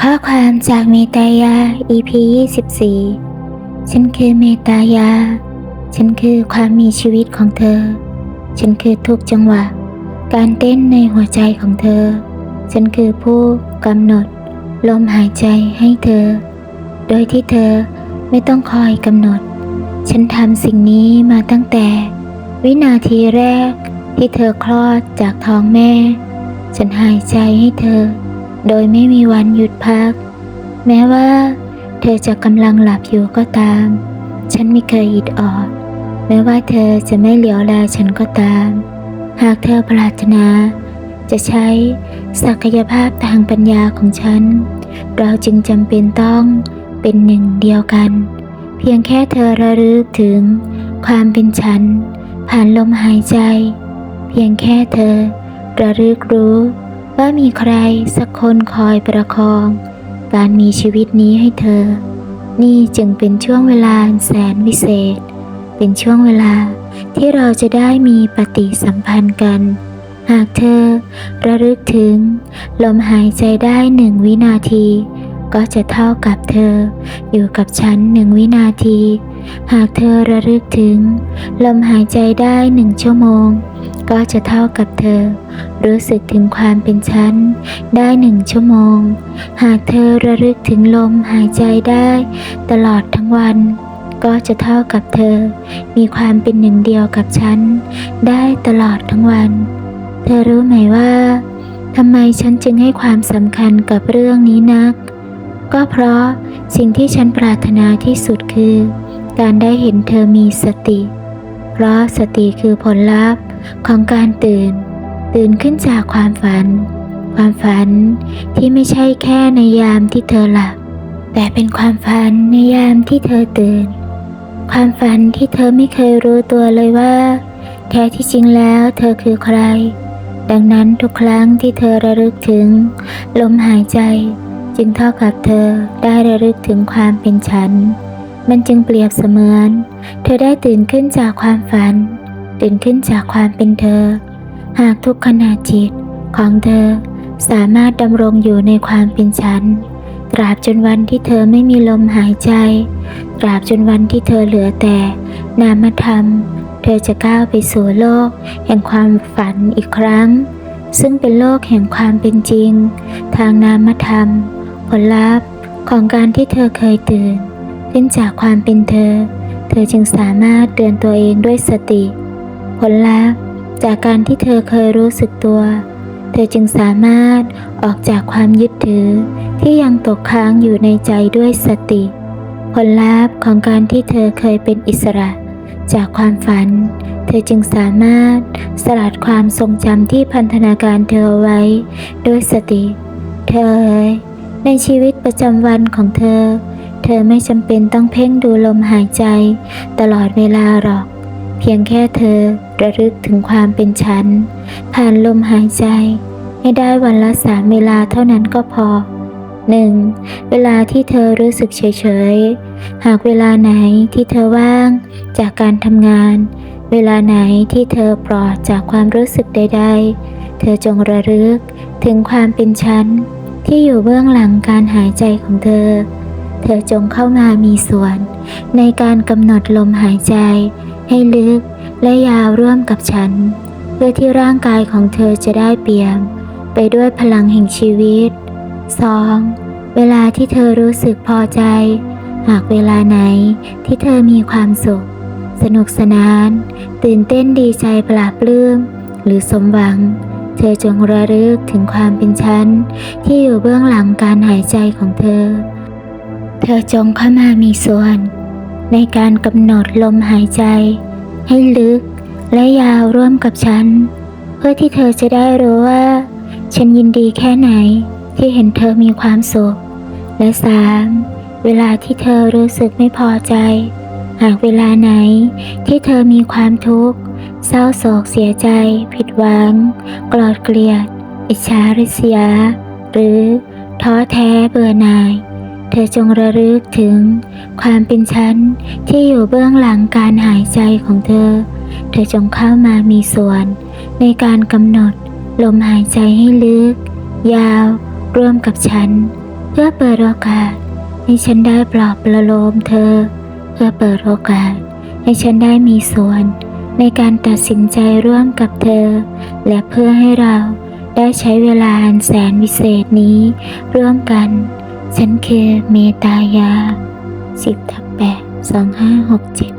ข้อความจากเมตายา EP 24 ฉันคือเมตายา ฉันคือความมีชีวิตของเธอ ฉันคือทุกจังหวะ การเต้นในหัวใจของเธอ ฉันคือผู้กำหนด ลมหายใจให้เธอ โดยที่เธอไม่ต้องคอยกำหนด ฉันทำสิ่งนี้มาตั้งแต่ วินาทีแรกที่เธอคลอดจากท้องแม่ ฉันหายใจให้เธอ โดยไม่มีวันหยุดพัก แม้ว่า เธอจะกำลังหลับอยู่ก็ตาม ฉันไม่เคยอิดออด แม้ว่าเธอจะไม่เหลียวแลฉันก็ตาม หากเธอปรารถนา จะใช้ศักยภาพทางปัญญาของฉัน เราจึงจำเป็นต้องเป็นหนึ่งเดียวกัน เพียงแค่เธอระลึกถึง ความเป็นฉัน ผ่านลมหายใจ เพียงแค่เธอระลึกรู้ ว่ามีใครสักคนคอยประคอง การมีชีวิตนี้ให้เธอ นี่จึงเป็นช่วงเวลาแสนวิเศษ เป็นช่วงเวลาที่เราจะได้มีปฏิสัมพันธ์กัน หากเธอระลึกถึง ลมหายใจได้หนึ่งวินาที ก็จะเท่ากับเธอ อยู่กับฉันหนึ่งวินาที หากเธอระลึกถึง ลมหายใจได้หนึ่งชั่วโมง ก็จะเท่ากับเธอ รู้สึกถึงความเป็นฉัน ได้หนึ่งชั่วโมง หากเธอระลึกถึงลมหายใจได้ ตลอดทั้งวัน ก็จะเท่ากับเธอ มีความเป็นหนึ่งเดียวกับฉัน ได้ตลอดทั้งวัน เธอรู้ไหมว่าทำไมฉันจึงให้ความสำคัญกับเรื่องนี้นัก ก็เพราะสิ่งที่ฉันปรารถนาที่สุดคือ การได้เห็นเธอมีสติ เพราะสติคือผลลัพธ์ ของการตื่น ตื่นขึ้นจากความฝัน ความฝันที่ไม่ใช่แค่ในยามที่เธอหลับ แต่เป็นความฝันในยามที่เธอตื่น ความฝันที่เธอไม่เคยรู้ตัวเลยว่า แท้ที่จริงแล้วเธอคือใคร ดังนั้นทุกครั้งที่เธอระลึกถึง ลมหายใจ จึงเท่ากับเธอได้ระลึกถึงความเป็นฉันมันจึงเปรียบเสมือน เธอได้ตื่นขึ้นจากความฝัน ตื่นขึ้นจากความเป็นเธอ หากทุกขณะจิตของเธอสามารถดำรงอยู่ในความเป็นฉัน ตราบจนวันที่เธอไม่มีลมหายใจ ตราบจนวันที่เธอเหลือแต่ นามธรรม เธอจะก้าวไปสู่โลก แห่งความฝันอีกครั้ง ซึ่งเป็นโลกแห่งความเป็นจริง ทางนามธรรม ผลลัพธ์ของการที่เธอเคยตื่น ขึ้นจากความเป็นเธอ เธอจึงสามารถเตือนตัวเองด้วยสติ ผลลัพธ์จากการที่เธอเคยรู้สึกตัว เธอจึงสามารถออกจากความยึดถือที่ยังตกค้างอยู่ในใจด้วยสติ ผลลัพธ์ของการที่เธอเคยเป็นอิสระ จากความฝัน เธอจึงสามารถสลัดความทรงจำที่พันธนาการเธอเอาไว้ด้วยสติ เธอในชีวิตประจำวันของเธอ เธอไม่จำเป็นต้องเพ่งดูลมหายใจ ตลอดเวลาหรอก พียงแค่เธอระลึกถึงความเป็นฉัน ผ่านลมหายใจ ให้ได้วันละสามเวลาเท่านั้นก็พอ 1. เวลาที่เธอรู้สึกเฉยๆ หากเวลาไหนที่เธอว่างจากการทำงาน เวลาไหนที่เธอปลอดจากความรู้สึกใดๆ เธอจงระลึกถึงความเป็นฉัน ที่อยู่เบื้องหลังการหายใจของเธอ เธอจงเข้ามามีส่วน ในการกำหนดลมหายใจ ให้ลึกและยาวร่วมกับฉัน เพื่อที่ร่างกายของเธอจะได้เปี่ยม ไปด้วยพลังแห่งชีวิต 2. เวลาที่เธอรู้สึกพอใจ หากเวลาไหนที่เธอมีความสุข สนุกสนาน ตื่นเต้นดีใจปลาปลื้มหรือสมหวัง เธอจงระลึกถึงความเป็นฉัน ที่อยู่เบื้องหลังการหายใจของเธอ เธอจงเข้ามามีส่วน ในการกำหนดลมหายใจ ให้ลึกและยาวร่วมกับฉัน เพื่อที่เธอจะได้รู้ว่า ฉันยินดีแค่ไหนที่เห็นเธอมีความสุข และสามเวลาที่เธอรู้สึกไม่พอใจ หากเวลาไหนที่เธอมีความทุกข์ เศร้าโศกเสียใจ ผิดหวังกลอดเกลียด อิจฉาริษยา หรือท้อแท้เบื่อหน่าย ธอจงระลึกถึง ความเป็นฉันที่อยู่เบื้องหลังการหายใจของเธอ เธอจงเข้ามามีส่วน ในการกำหนดลมหายใจให้ลึก ยาว ร่วมกับฉัน เพื่อเปิดโอกาส ให้ฉันได้ปลอบประโลมเธอ เพื่อเปิดโอกาส ให้ฉันได้มีส่วน ในการตัดสินใจร่วมกับเธอ และเพื่อให้เราได้ใช้เวลาอันแสนวิเศษนี้ ร่วมกัน ฉันคือเมตายาสิบทับแปดสองห้าหกเจ็ด